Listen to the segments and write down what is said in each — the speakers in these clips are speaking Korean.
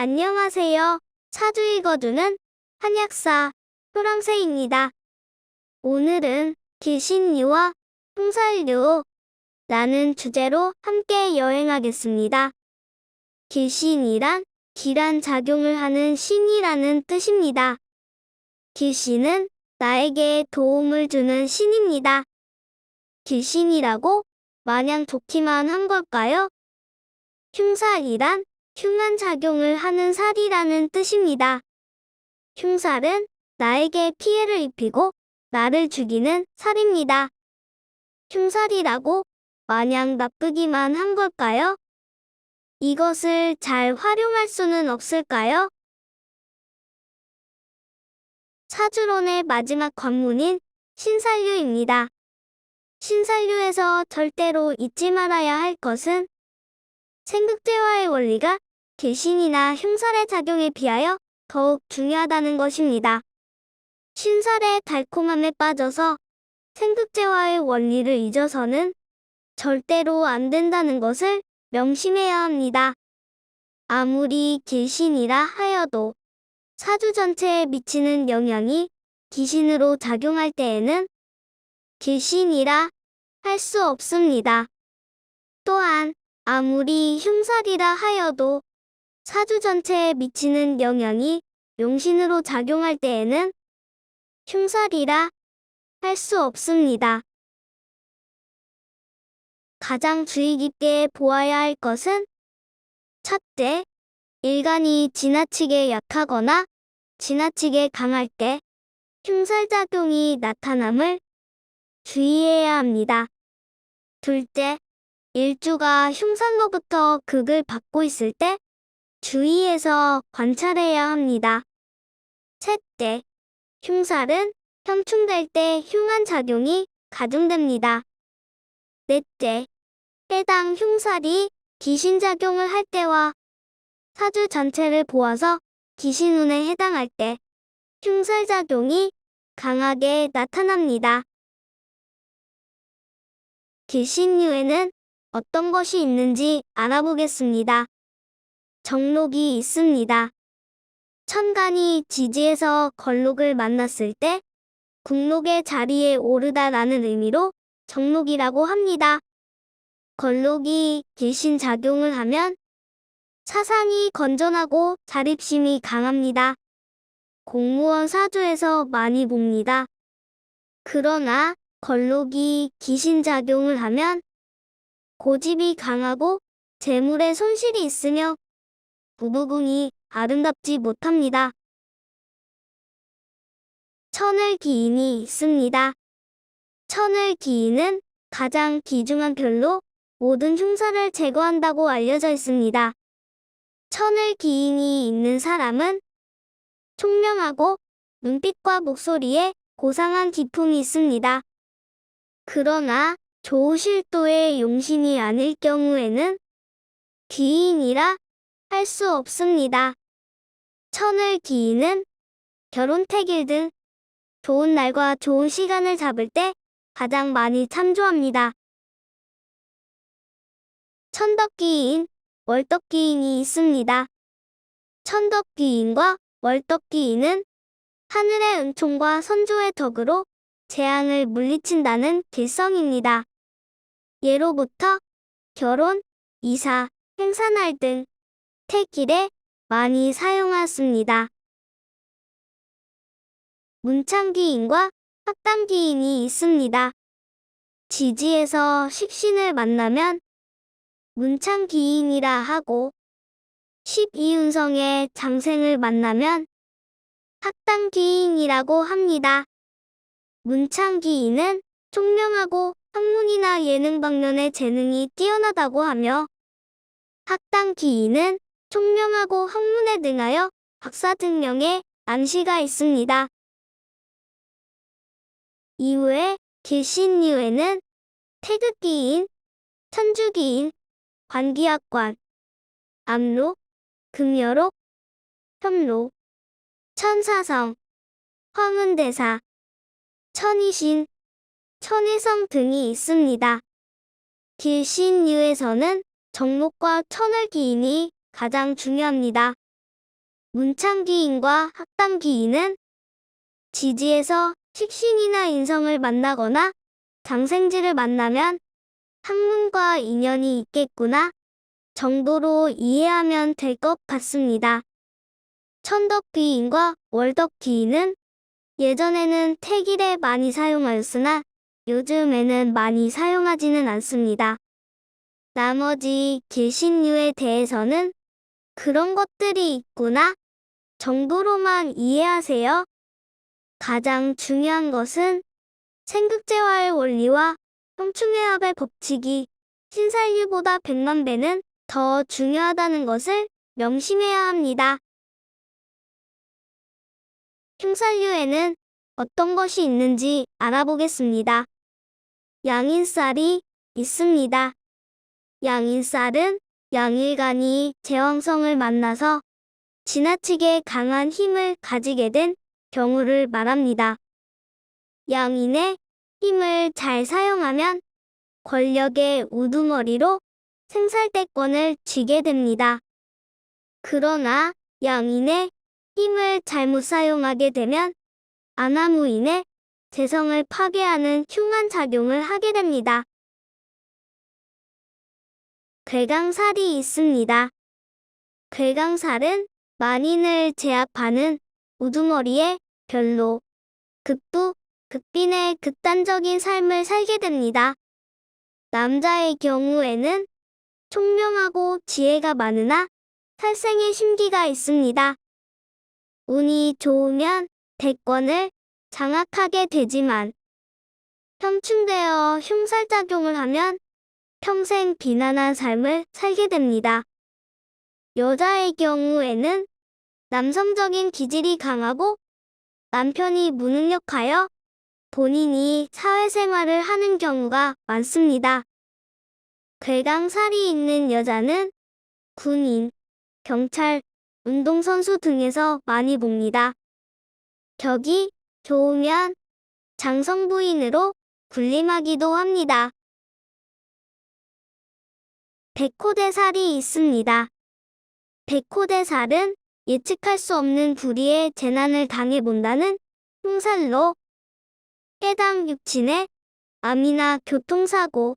안녕하세요. 사주 읽어주는 한약사 효랑새입니다. 오늘은 기신류와 흉살류 라는 주제로 함께 여행하겠습니다. 기신이란 기란 작용을 하는 신이라는 뜻입니다. 기신은 나에게 도움을 주는 신입니다. 기신이라고 마냥 좋기만 한 걸까요? 흉살이란 흉한 작용을 하는 살이라는 뜻입니다. 흉살은 나에게 피해를 입히고 나를 죽이는 살입니다. 흉살이라고 마냥 나쁘기만 한 걸까요? 이것을 잘 활용할 수는 없을까요? 사주론의 마지막 관문인 신살류입니다. 신살류에서 절대로 잊지 말아야 할 것은 생극제화의 원리가 개신이나 흉살의 작용에 비하여 더욱 중요하다는 것입니다. 신살의 달콤함에 빠져서 생극제화의 원리를 잊어서는 절대로 안 된다는 것을 명심해야 합니다. 아무리 개신이라 하여도 사주 전체에 미치는 영향이 기신으로 작용할 때에는 개신이라 할 수 없습니다. 또한 아무리 흉살이라 하여도 사주 전체에 미치는 영향이 용신으로 작용할 때에는 흉살이라 할 수 없습니다. 가장 주의 깊게 보아야 할 것은 첫째, 일간이 지나치게 약하거나 지나치게 강할 때 흉살작용이 나타남을 주의해야 합니다. 둘째, 일주가 흉살로부터 극을 받고 있을 때 주의해서 관찰해야 합니다. 셋째, 흉살은 현충될 때 흉한 작용이 가중됩니다. 넷째, 해당 흉살이 귀신작용을 할 때와 사주 전체를 보아서 귀신운에 해당할 때 흉살작용이 강하게 나타납니다. 귀신류에는 어떤 것이 있는지 알아보겠습니다. 정록이 있습니다. 천간이 지지에서 걸록을 만났을 때 국록의 자리에 오르다라는 의미로 정록이라고 합니다. 걸록이 귀신 작용을 하면 사상이 건전하고 자립심이 강합니다. 공무원 사주에서 많이 봅니다. 그러나 걸록이 귀신 작용을 하면 고집이 강하고 재물에 손실이 있으며 부부궁이 아름답지 못합니다. 천을 기인이 있습니다. 천을 기인은 가장 귀중한 별로 모든 흉사를 제거한다고 알려져 있습니다. 천을 기인이 있는 사람은 총명하고 눈빛과 목소리에 고상한 기품이 있습니다. 그러나 조실도의 용신이 아닐 경우에는 귀인이라 할 수 없습니다. 천을 기인은 결혼 태길 등 좋은 날과 좋은 시간을 잡을 때 가장 많이 참조합니다. 천덕기인, 월덕기인이 있습니다. 천덕기인과 월덕기인은 하늘의 은총과 선조의 덕으로 재앙을 물리친다는 길성입니다. 예로부터 결혼, 이사, 행사날 등 태길에 많이 사용하였습니다. 문창기인과 학당기인이 있습니다. 지지에서 식신을 만나면 문창기인이라 하고 12운성의 장생을 만나면 학당기인이라고 합니다. 문창기인은 총명하고 학문이나 예능 방면의 재능이 뛰어나다고 하며 학당기인은 총명하고 학문에 등하여 박사 등령의 암시가 있습니다. 이후에 길신류에는 태극기인, 천주기인, 관기학관, 암로, 금여록, 협로, 천사성, 황은대사, 천이신, 천혜성 등이 있습니다. 길신류에서는 정목과 천을기인이 가장 중요합니다. 문창기인과 학당기인은 지지에서 식신이나 인성을 만나거나 장생지를 만나면 학문과 인연이 있겠구나 정도로 이해하면 될 것 같습니다. 천덕귀인과 월덕귀인은 예전에는 택일에 많이 사용하였으나 요즘에는 많이 사용하지는 않습니다. 나머지 길신류에 대해서는 그런 것들이 있구나 정도로만 이해하세요. 가장 중요한 것은 생극제화의 원리와 형충회합의 법칙이 신살유보다 100만 배는 더 중요하다는 것을 명심해야 합니다. 흉살류에는 어떤 것이 있는지 알아보겠습니다. 양인살이 있습니다. 양인살은 양일간이 제왕성을 만나서 지나치게 강한 힘을 가지게 된 경우를 말합니다. 양인의 힘을 잘 사용하면 권력의 우두머리로 생살대권을 쥐게 됩니다. 그러나 양인의 힘을 잘못 사용하게 되면 아나무인의 재성을 파괴하는 흉한 작용을 하게 됩니다. 괴강살이 있습니다. 괴강살은 만인을 제압하는 우두머리에 별로 극도 극빈의 극단적인 삶을 살게 됩니다. 남자의 경우에는 총명하고 지혜가 많으나 살생의 심기가 있습니다. 운이 좋으면 대권을 장악하게 되지만 현충되어 흉살작용을 하면 평생 비난한 삶을 살게 됩니다. 여자의 경우에는 남성적인 기질이 강하고 남편이 무능력하여 본인이 사회생활을 하는 경우가 많습니다. 괴강살이 있는 여자는 군인, 경찰, 운동선수 등에서 많이 봅니다. 격이 좋으면 장성부인으로 군림하기도 합니다. 백호대살이 있습니다. 백호대살은 예측할 수 없는 불의의 재난을 당해본다는 흉살로 해당 육친의 암이나 교통사고,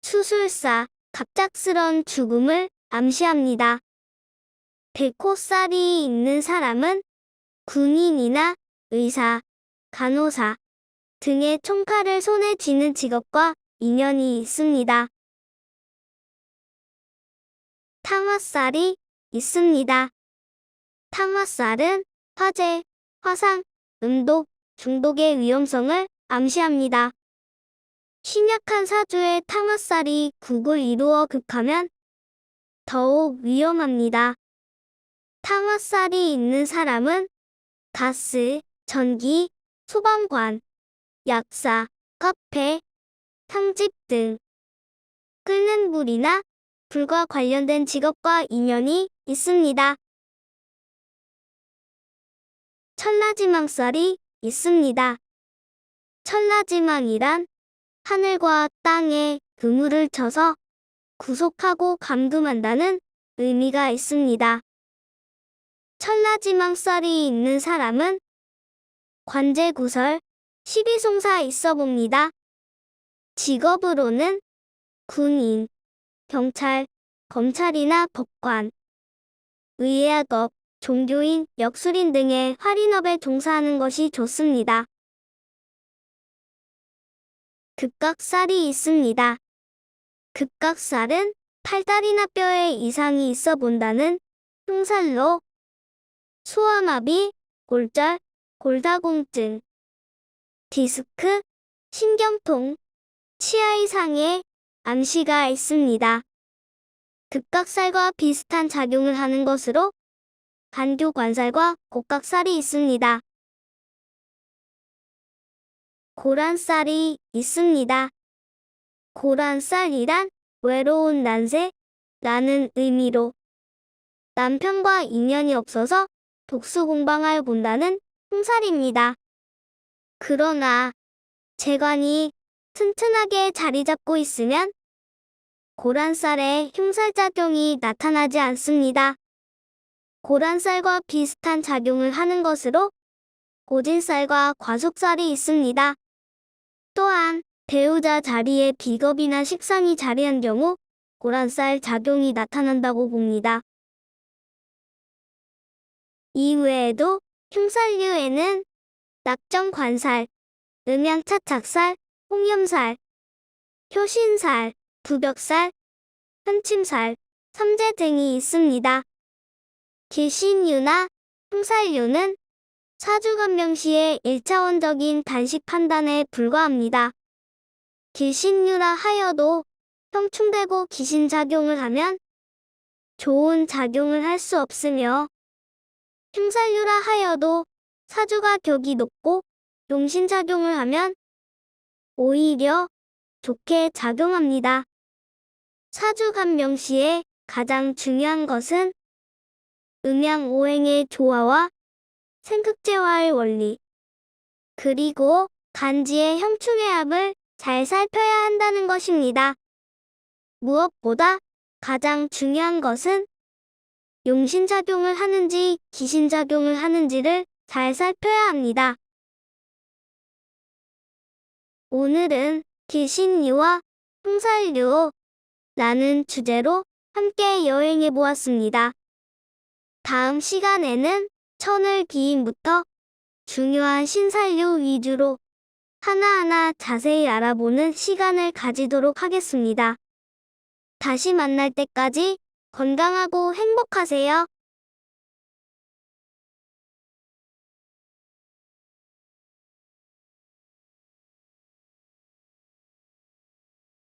수술사, 갑작스런 죽음을 암시합니다. 백호살이 있는 사람은 군인이나 의사, 간호사 등의 총칼을 손에 쥐는 직업과 인연이 있습니다. 탕화살이 있습니다. 탕화살은 화재, 화상, 음독, 중독의 위험성을 암시합니다. 심약한 사주의 탕화살이 국을 이루어 극하면 더욱 위험합니다. 탕화살이 있는 사람은 가스, 전기, 소방관, 약사, 카페, 탕집 등 끓는 물이나 불과 관련된 직업과 인연이 있습니다. 천라지망살이 있습니다. 천라지망이란 하늘과 땅에 그물을 쳐서 구속하고 감금한다는 의미가 있습니다. 천라지망살이 있는 사람은 관제구설, 시비송사 있어 봅니다. 직업으로는 군인, 경찰, 검찰이나 법관, 의예학업, 종교인, 역술인 등의 활인업에 종사하는 것이 좋습니다. 극각살이 있습니다. 극각살은 팔다리나 뼈에 이상이 있어 본다는 흉살로 소아마비, 골절, 골다공증, 디스크, 신경통, 치아 이상의 암시가 있습니다. 극각살과 비슷한 작용을 하는 것으로 간교관살과 곡각살이 있습니다. 고란살이 있습니다. 고란살이란 외로운 난세 라는 의미로 남편과 인연이 없어서 독수 공방하여 본다는 흉살입니다. 그러나 재관이 튼튼하게 자리 잡고 있으면 고란살에 흉살작용이 나타나지 않습니다. 고란쌀과 비슷한 작용을 하는 것으로 고진쌀과 과속쌀이 있습니다. 또한 배우자 자리에 비겁이나 식상이 자리한 경우 고란쌀 작용이 나타난다고 봅니다. 이외에도 흉살류에는 낙정관살, 음양차착살, 홍염살, 효신살, 부벽살, 현침살, 삼재 등이 있습니다. 길신류나 흉살류는 사주간명 시의 1차원적인 단식 판단에 불과합니다. 길신류라 하여도 형충되고 기신작용을 하면 좋은 작용을 할 수 없으며 흉살류라 하여도 사주가 격이 높고 용신작용을 하면 오히려 좋게 작용합니다. 사주간명 시에 가장 중요한 것은 음양오행의 조화와 생극제화의 원리, 그리고 간지의 형충의 합을 잘 살펴야 한다는 것입니다. 무엇보다 가장 중요한 것은 용신작용을 하는지 기신작용을 하는지를 잘 살펴야 합니다. 오늘은 기신류와 풍살류 라는 주제로 함께 여행해 보았습니다. 다음 시간에는 천을 기인부터 중요한 신살류 위주로 하나하나 자세히 알아보는 시간을 가지도록 하겠습니다. 다시 만날 때까지 건강하고 행복하세요.